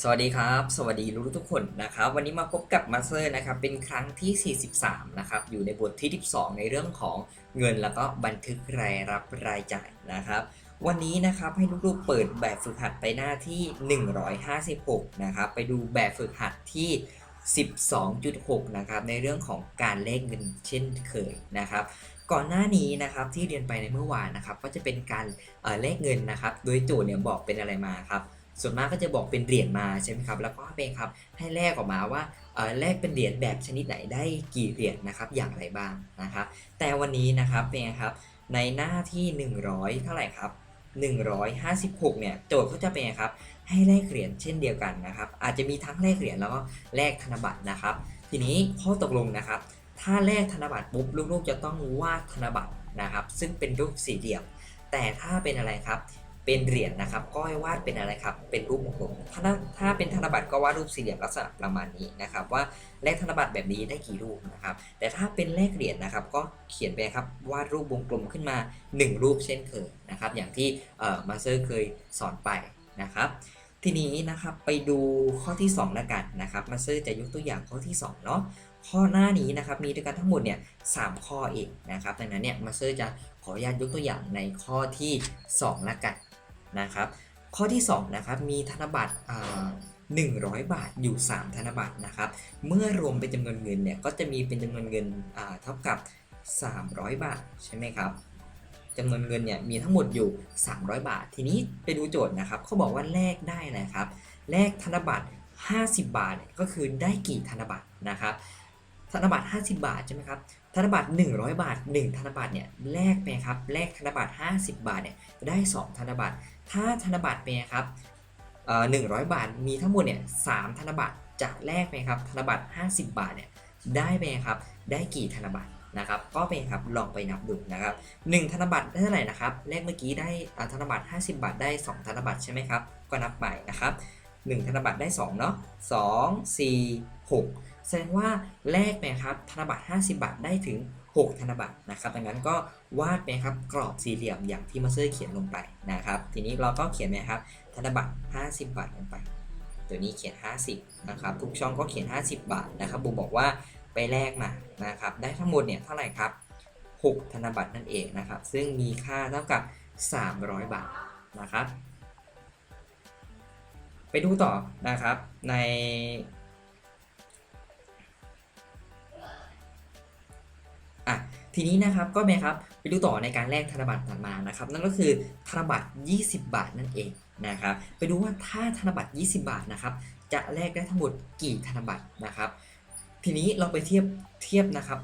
สวัสดีครับ สวัสดีรู้ทุกคนนะครับ วันนี้มาพบกับมาสเตอร์นะครับเป็นครั้งที่ 43 นะครับ อยู่ในบทที่ 12 ในเรื่องของเงินแล้วก็บันทึกรายรับรายจ่ายนะครับ วันนี้นะครับให้ลูกๆเปิดแบบฝึกหัดไปหน้าที่ 156 นะครับ ไปดูแบบฝึกหัดที่ 12.6 นะครับ ในเรื่องของการเลขเงินเช่นเคยนะครับก่อนหน้านี้นะครับที่เรียนไปในเมื่อวานนะครับก็จะเป็นการเอ่อเลขเงินนะครับ โดยโจทย์เนี่ยบอกเป็นอะไรมาครับ ส่วนมากก็จะบอกเป็นเหรียญมาใช่ไหมครับ แล้วก็เป็นครับให้แลกออกมาว่าแลกเป็นเหรียญแบบชนิดไหนได้กี่เหรียญนะครับ อย่างไรบ้างนะครับ แต่วันนี้นะครับเป็นไงครับในหน้าที่ 100 เท่าไหร่ครับ 156 เนี่ยโจทย์เขาจะเป็นไงครับให้แลกเหรียญเช่นเดียวกันนะครับ อาจจะมีทั้งแลกเหรียญแล้วก็แลกธนบัตรนะครับ ทีนี้ข้อตกลงนะครับ ถ้าแลกธนบัตรปุ๊บลูกๆจะต้องวาดธนบัตรนะครับ ซึ่งเป็นรูปสี่เหลี่ยม แต่ถ้าเป็นอะไรครับ เป็นเหรียญนะครับ ก็ให้วาดเป็นอะไรครับ เป็นรูปวงกลมถ้าถ้าเป็นธนบัตรก็วาดรูปสี่เหลี่ยมลักษณะประมาณนี้นะครับ ว่าแลกธนบัตรแบบนี้ได้กี่รูปนะครับ แต่ถ้าเป็นแลกเหรียญนะครับ ก็เขียนไปครับวาดรูปวงกลมขึ้นมา 1 รูปเช่นเคยนะครับ อย่างที่เอ่อมาเซอร์เคยสอนไปนะครับ ทีนี้นะครับไปดูข้อที่2แล้วกันนะครับมาเซอร์จะยกตัวอย่างข้อที่2เนาะข้อหน้านี้นะครับมีด้วยกันทั้งหมดเนี่ยสามข้อเองนะครับดังนั้นเนี่ยมาเซอร์จะขออนุญาตยกตัวอย่างในข้อที่ 2 ละกัน นะครับ ข้อที่2นะครับมีธนบัตรอ่า100 บาทอยู่ 3 ธนบัตรนะครับ เมื่อรวมเป็นจำนวนเงินเนี่ยก็จะมีเป็นจำนวนเงินเท่ากับ 300 บาทใช่ไหมครับจำนวนเงินเนี่ยมีทั้งหมดอยู่ 300 บาท ทีนี้ไปดูโจทย์นะครับเขาบอกว่าแลกได้นะครับแลกธนบัตร 50 บาทเนี่ยก็คือได้กี่ธนบัตรนะครับ ธนบัตร 50 บาทใช่ไหมครับธนบัตร 100 บาท 1 ธนบัตรเนี่ยแลกไปครับแลกธนบัตร 50 บาทเนี่ยได้ 2 ธนบัตร ถ้าธนบัตรเป็นครับเอ่อ100บาทมีทั้งหมดเนี่ย3ธนบัตรจะแลกไปครับธนบัตร 50 บาทเนี่ยได้ไปครับได้กี่ธนบัตรนะครับก็เป็นครับลองไปนับดูนะครับ1ธนบัตรได้เท่าไหร่นะครับแลกเมื่อกี้ได้ธนบัตร 50 บาทได้ 2 ธนบัตรใช่ไหมครับก็นับไปนะครับ1ธนบัตรได้2เนาะ2 4 6 แสดงว่าแลกไปครับธนบัตร 50 บาทได้ถึง 6 ธนบัตรนะครับดังนั้นก็วาดไปครับกรอบสี่เหลี่ยมอย่างที่มาสเตอร์เขียนลงไปนะครับ ทีนี้เราก็เขียนไปครับ ธนบัตร 50 บาทลงไป ตัวนี้เขียน 50 นะครับ ทุกช่องก็เขียน 50 บาทนะครับบุมบอกว่าไปแลกมานะครับ ได้ทั้งหมดเนี่ยเท่าไหร่ครับ 6 ธนบัตรนั่นเองนะครับ ซึ่งมีค่าเท่ากับ 300 บาทนะครับ ไปดูต่อนะครับใน ทีนี้นะครับก็ไหมครับไปดูต่อในการแลกธนบัตรถัดมานะครับนั่นก็คือธนบัตร 20 บาทนั่นเองนะครับไปดูว่าถ้าธนบัตร 20 บาทนะครับจะแลกได้ทั้งหมดกี่ธนบัตรนะครับทีนี้เราไปเทียบเทียบนะครับ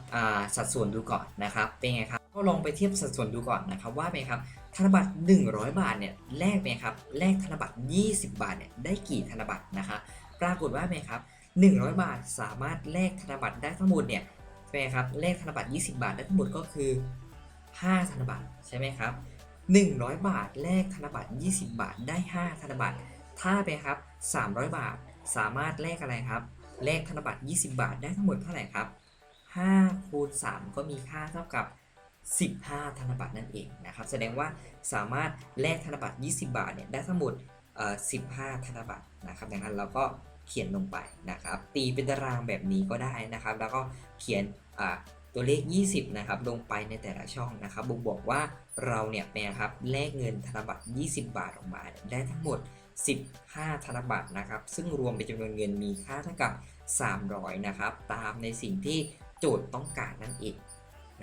สัดส่วนดูก่อนนะครับเป็นไงครับก็ลองไปเทียบสัดส่วนดูก่อนนะครับว่าเป็นครับธนบัตร 100 บาทเนี่ยแลกเป็นไงครับแลกธนบัตร 20 บาทเนี่ยได้กี่ธนบัตรนะครับปรากฏว่าเป็นไงครับ100 บาทสามารถแลกธนบัตรได้ทั้งหมดเนี่ย เป็นไงครับเลขธนบัตร 20 บาทได้ทั้งหมดก็คือ 5 ธนบัตรใช่ไหมครับ 100 บาทแลกธนบัตร 20 บาทได้ 5 ธนบัตร ถ้าไปครับ 300 บาทสามารถแลกอะไรครับแลกธนบัตร 20 บาทได้ทั้งหมดเท่าไหร่ครับ5คูณ3ก็มีค่าเท่ากับ 15 ธนบัตรนั่นเองนะครับ แสดงว่าสามารถแลกธนบัตร 20 บาทเนี่ยได้ทั้งหมด15 ธนบัตรนะครับ ดังนั้นเราก็ เขียนลงไปนะครับ ตีเป็นตารางแบบนี้ก็ได้นะครับ แล้วก็เขียนตัวเลข 20 นะครับ ลงไปในแต่ละช่องนะครับบ่งบอกว่าเราเนี่ยเป็นครับแลกเงินธนบัตร 20 บาทออกมา ได้ทั้งหมด 15 ธนบัตรนะครับ ซึ่งรวมเป็นจำนวนเงินมีค่าเท่ากับ 300 นะครับ ตามในสิ่งที่โจทย์ต้องการนั่นเอง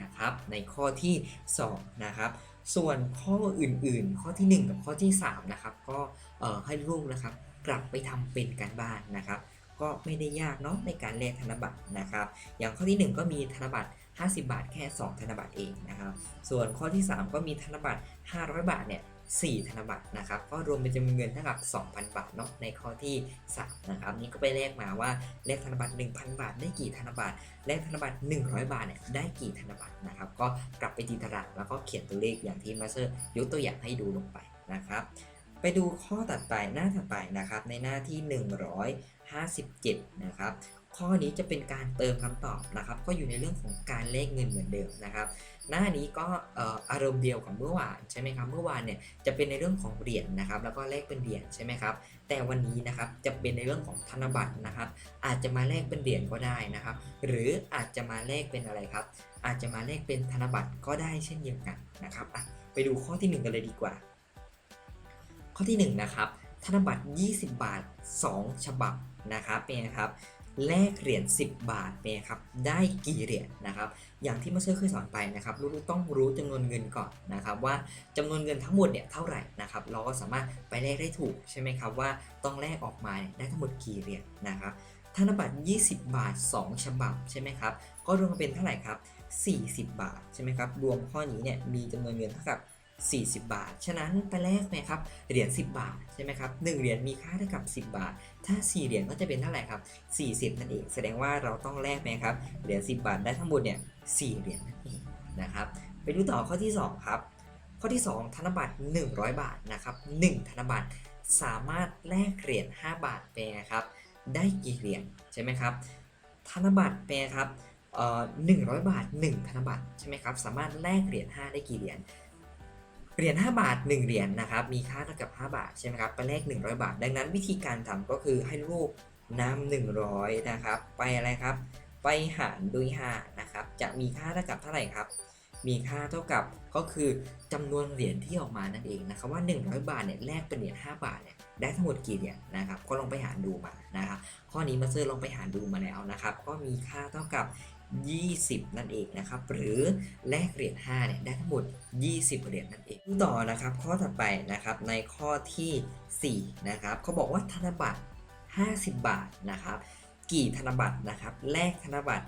นะครับ ในข้อที่ 2 นะครับ ส่วนข้ออื่นๆ ข้อทีหนึ่1 กับข้อที่ 3 นะครับ ก็ให้ลูกนะครับ กลับไปทำเป็นการบ้านนะครับ ก็ไม่ได้ยากเนาะในการแลกธนบัตรนะครับ อย่างข้อที่ 1 ก็มีธนบัตร 50 บาทแค่ 2 ธนบัตรเองนะครับ ส่วนข้อที่ 3 ก็มีธนบัตร 500 บาทเนี่ย4 ธนบัตรนะครับก็รวมเป็นจำนวนเงินเท่ากับ 2,000 บาทเนาะในข้อที่ 3 นะครับ นี่ก็ไปแลกมาว่าแลกธนบัตร 1,000 บาทได้กี่ธนบัตรแลกธนบัตร 100 บาทเนี่ยได้กี่ธนบัตรนะครับ ก็กลับไปตีตารางแล้วก็เขียนตัวเลขอย่างที่มาสเตอร์ยกตัวอย่างให้ดูลงไปนะครับ ไปดูข้อตัดไปหน้าถัดไปนะครับ ในหน้าที่ 157 นะครับ ข้อนี้จะเป็นการเติมคำตอบนะครับ ก็อยู่ในเรื่องของการเลขเงินเหมือนเดิมนะครับ หน้านี้ก็อารมณ์เดียวกับเมื่อวานใช่ไหมครับ เมื่อวานเนี่ยจะเป็นในเรื่องของเหรียญนะครับ แล้วก็เลขเป็นเหรียญใช่ไหมครับ แต่วันนี้นะครับจะเป็นในเรื่องของธนบัตรนะครับ อาจจะมาแลกเป็นเหรียญก็ได้นะครับ หรืออาจจะมาแลกเป็นอะไรครับ อาจจะมาแลกเป็นธนบัตรก็ได้เช่นเดียวกันนะครับไปดูข้อที่หนึ่งกันเลยดีกว่า ข้อที่หนึ่งนะครับ ธนบัตร 20 บาท 2 ฉบับนะครับเป็นไงครับแลกเหรียญ10 บาทเป็นไงครับได้กี่เหรียญนะครับ อย่างที่มาเชอร์เคยสอนไปนะครับรู้ๆต้องรู้จำนวนเงินก่อนนะครับ ว่าจำนวนเงินทั้งหมดเนี่ยเท่าไหร่นะครับ เราก็สามารถไปแลกได้ถูกใช่ไหมครับว่าต้องแลกออกมาได้ทั้งหมดกี่เหรียญนะครับธนบัตร 20 บาท 2 ฉบับใช่ไหมครับก็รวมเป็นเท่าไหร่ครับ 40 บาทใช่ไหมครับรวมข้อนี้เนี่ยมีจำนวนเงินเท่ากับ 40 บาท ฉะนั้นไปแลกไหมครับ เหรียญ 10 บาท ใช่ไหมครับ1เหรียญมีค่าเท่ากับ 10 บาท ถ้า 4 เหรียญก็จะเป็นเท่าไหร่ครับ 40 นั่นเอง แสดงว่าเราต้องแลกไหมครับ เหรียญ 10 บาทได้ทั้งหมดเนี่ย 4 เหรียญนั่นเองนะครับ ไปดูต่อข้อที่ 2 ครับ ข้อที่ 2 ธนบัตร 100 บาทนะครับ 1 ธนบัตรสามารถแลกเหรียญ 5 บาทเป็นไงครับ ได้กี่เหรียญใช่ไหมครับ ธนบัตรเป็นไงครับเอ่อ100บาท 1 ธนบัตรใช่ไหมครับ สามารถแลกเหรียญ5ได้กี่เหรียญ เหรียญ5บาท 1 เหรียญนะครับมีค่าเท่ากับ 5 บาทใช่ไหมครับไปแลก100 บาท ดังนั้นวิธีการทำก็คือให้ลูกนำ100นะครับไปอะไรครับ ไปหารด้วย5นะครับจะมีค่าเท่ากับเท่าไหร่ครับ มีค่าเท่ากับก็คือจำนวนเหรียญที่ออกมานั่นเองนะครับว่า 100 บาทเนี่ยแลกเป็นเหรียญ5บาทเนี่ยได้ทั้งหมดกี่เหรียญนะครับก็ลองไปหารดูมานะครับข้อนี้มาเซอร์ลองไปหารดูมาแล้วนะครับก็มีค่าเท่ากับ 20 นั่นเองนะครับ หรือแลกเหรียญ5เนี่ยได้ทั้งหมด 20 เหรียญนั่นเองต่อนะครับ ข้อถัดไปนะครับในข้อทีสี่4 นะครับเขาบอกว่าธนบัตร 50 บาทนะครับ กี่ธนบัตรนะครับ แลกธนบัตร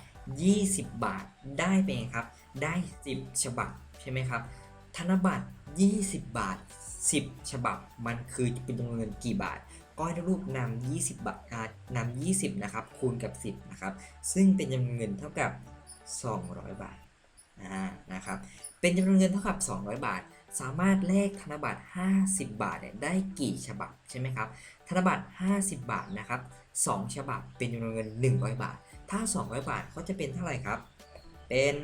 20 บาทได้เป็นไงครับ ได้ 10 ฉบับใช่ไหมครับ ธนบัตร 20 บาท 10 ฉบับ มันคือเป็นจำนวนเงินกี่บาท ก็ให้รูปนำ20บาทนำ20นะครับคูณกับ 10นะครับซึ่งเป็นจำนวนเงินเท่ากับ 200 บาทอ่านะครับเป็นจำนวนเงินเท่ากับ 200 บาท สามารถแลกธนบัตร 50 บาทเนี่ยได้กี่ฉบับใช่ไหมครับธนบัตร 50 บาทนะครับ2ฉบับเป็นจำนวนเงิน 100 บาท ถ้า 200 บาทก็จะเป็นเท่าไหร่ครับ เป็น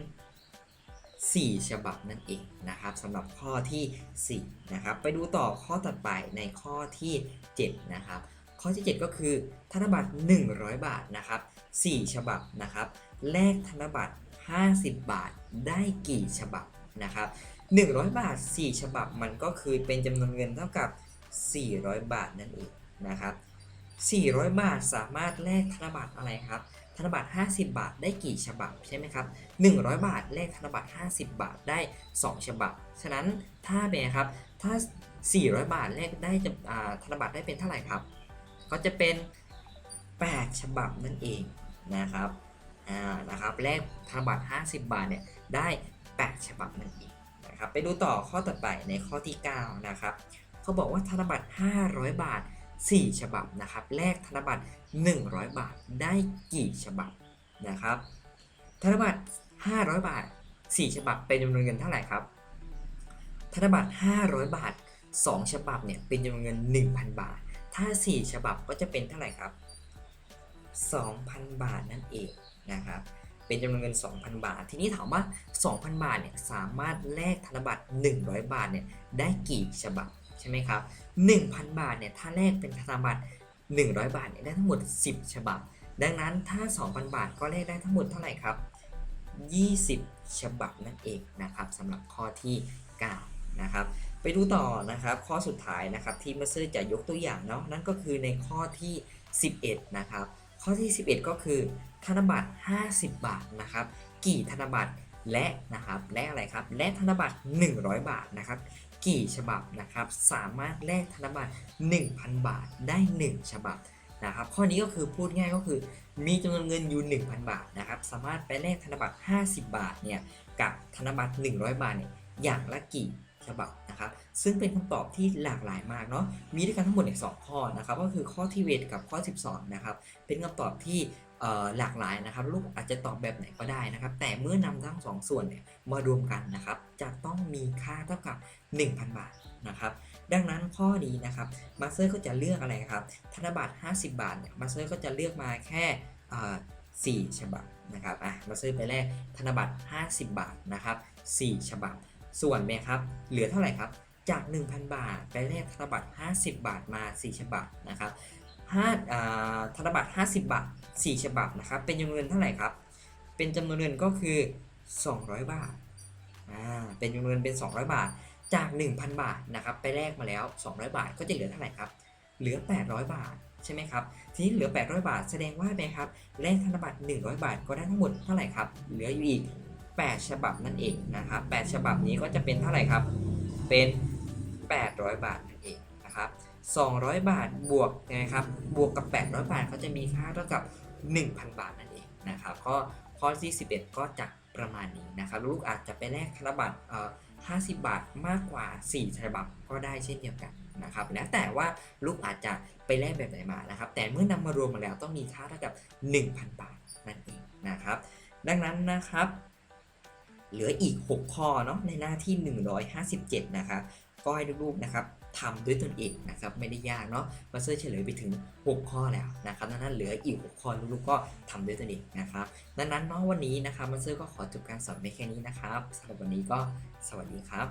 4 ฉบับนั่นเองนะครับสำหรับข้อที่ 4 นะครับ ไปดูต่อข้อต่อไปในข้อที่ 7 นะครับ ข้อที่ 7 ก็คือธนบัตร 100 บาทนะครับ 4 ฉบับนะครับแลกธนบัตร 50 บาทได้กี่ฉบับนะครับ100 บาท 4 ฉบับมันก็คือเป็นจำนวนเงินเท่ากับ 400 บาทนั่นเองนะครับ400 บาทสามารถแลกธนบัตรอะไรครับ ธนบัตร 50 บาทได้กี่ฉบับใช่ไหมครับ100 บาทแลกธนบัตร 50 บาทได้ 2 ฉบับ ฉะนั้นถ้าเป็นครับถ้า 400 บาทแลกได้จะอ่าธนบัตรได้เป็นเท่าไหร่ครับ ก็จะเป็น 8 ฉบับนั่นเองนะครับอ่านะครับแลกธนบัตร 50 บาทเนี่ยได้ 8 ฉบับนั่นเองนะครับไปดูต่อข้อต่อไปในข้อที่ 9 นะครับเขาบอกว่าธนบัตร 500 บาท 4 ฉบับนะครับแลกธนบัตร 100 บาทได้กี่ฉบับนะครับธนบัตร 500 บาท 4 ฉบับเป็นจำนวนเงินเท่าไหร่ครับธนบัตร 500 บาท 2 ฉบับเนี่ยเป็นจำนวนเงิน 1,000 บาท ถ้า 4 ฉบับก็จะเป็นเท่าไหร่ครับ 2,000 บาทนั่นเองนะครับเป็นจำนวนเงิน 2,000 บาท ทีนี้ถามว่า 2,000 บาทเนี่ยสามารถแลกธนบัตร 100 บาทเนี่ยได้กี่ฉบับ ใช่ไหมครับ 1,000 บาทเนี่ยถ้าแลกเป็นธนบัตร 100 บาทเนี่ยได้ทั้งหมด 10 ฉบับ ดังนั้นถ้า 2,000 บาทก็แลกได้ทั้งหมดเท่าไหร่ครับ 20 ฉบับนั่นเองนะครับสำหรับข้อที่9นะครับไปดูต่อนะครับข้อสุดท้ายนะครับที่มาซอร์จะยกตัวอย่างเนาะนั่นก็คือในข้อที่ 11 นะครับ ข้อที่ 11 ก็คือธนบัตร 50 บาทนะครับ กี่ธนบัตร และนะครับและอะไรครับและธนบัตร 100 บาทนะครับกี่ฉบับนะครับสามารถแลกธนบัตร 1,000 บาทได้ 1 ฉบับนะครับข้อนี้ก็คือพูดง่ายก็คือมีจำนวนเงินอยู่ 1,000 บาทนะครับสามารถไปแลกธนบัตร 50 บาทเนี่ยกับธนบัตร 100 บาทเนี่ยอย่างละกี่ฉบับนะครับซึ่งเป็นคำตอบที่หลากหลายมากเนาะมีด้วยกันทั้งหมดเนี่ยสองข้อนะครับก็คือข้อที่เวทกับข้อ 12นะครับเป็นคำตอบที่ หลากหลายนะครับลูกอาจจะตอบแบบไหนก็ได้นะครับ แต่เมื่อนำทั้งสองส่วนเนี่ยมารวมกันนะครับ จะต้องมีค่าเท่ากับ 1,000 บาทนะครับ ดังนั้นข้อนี้นะครับมาสเตอร์ก็จะเลือกอะไรครับ ธนบัตร 50 บาทเนี่ยมาสเตอร์ก็จะเลือกมาแค่อ่า4ฉบับนะครับอะมาซื้อไปแลกธนบัตร 50 บาทนะครับ4ฉบับ ส่วนไหมครับเหลือเท่าไหร่ครับจาก 1,000 บาทไปแลกธนบัตร 50 บาทมา 4 ฉบับนะครับ ห้าธนบัตร 50 บาท 4 ฉบับนะครับ เป็นจำนวนเงินเท่าไหร่ครับ เป็นจำนวนเงินก็คือ 200 บาท อ่า เป็นจำนวนเงินเป็น 200 บาท จาก 1,000 บาทนะครับ ไปแลกมาแล้ว 200 บาท ก็จะเหลือเท่าไหร่ครับ เหลือ 800 บาท ใช่ไหมครับ ทีนี้เหลือ 800 บาท แสดงว่าไหมครับ แลกธนบัตร 100 บาท ก็ได้ทั้งหมดเท่าไหร่ครับ เหลืออยู่อีก 8 ฉบับนั่นเองนะครับ 8 ฉบับนี้ก็จะเป็นเท่าไหร่ครับ เป็น 800 บาทนั่นเองนะครับ 200 บาทบวกนะครับบวกกับ 800 บาทก็จะมีค่าเท่ากับ 1,000 บาทนั่นเองนะครับก็ข้อที่ 11 ก็จะประมาณนี้นะครับลูกอาจจะไปแลกธนบัตรเอ่อ50 บาทมากกว่า 4 ฉบับก็ได้เช่นเดียวกันนะครับแล้วแต่ว่าลูกอาจจะไปแลกแบบไหนมานะครับ แต่เมื่อนำมารวมมาแล้วต้องมีค่าเท่ากับ 1,000 บาทนั่นเองนะครับ ดังนั้นนะครับ เหลืออีก 6 ข้อเนาะในหน้าที่ 157 นะครับก็ให้ลูกๆนะครับ ทำด้วยตนเองนะครับไม่ได้ยากเนาะมาเซอร์เฉลยไปถึง 6 ข้อแล้วนะครับดังนั้นเหลืออีก 6 ข้อลูกๆก็ทำด้วยตนเองนะครับดังนั้นเนาะวันนี้นะครับมาเซอร์ก็ขอจบการสอนไปแค่นี้นะครับสำหรับวันนี้ก็สวัสดีครับ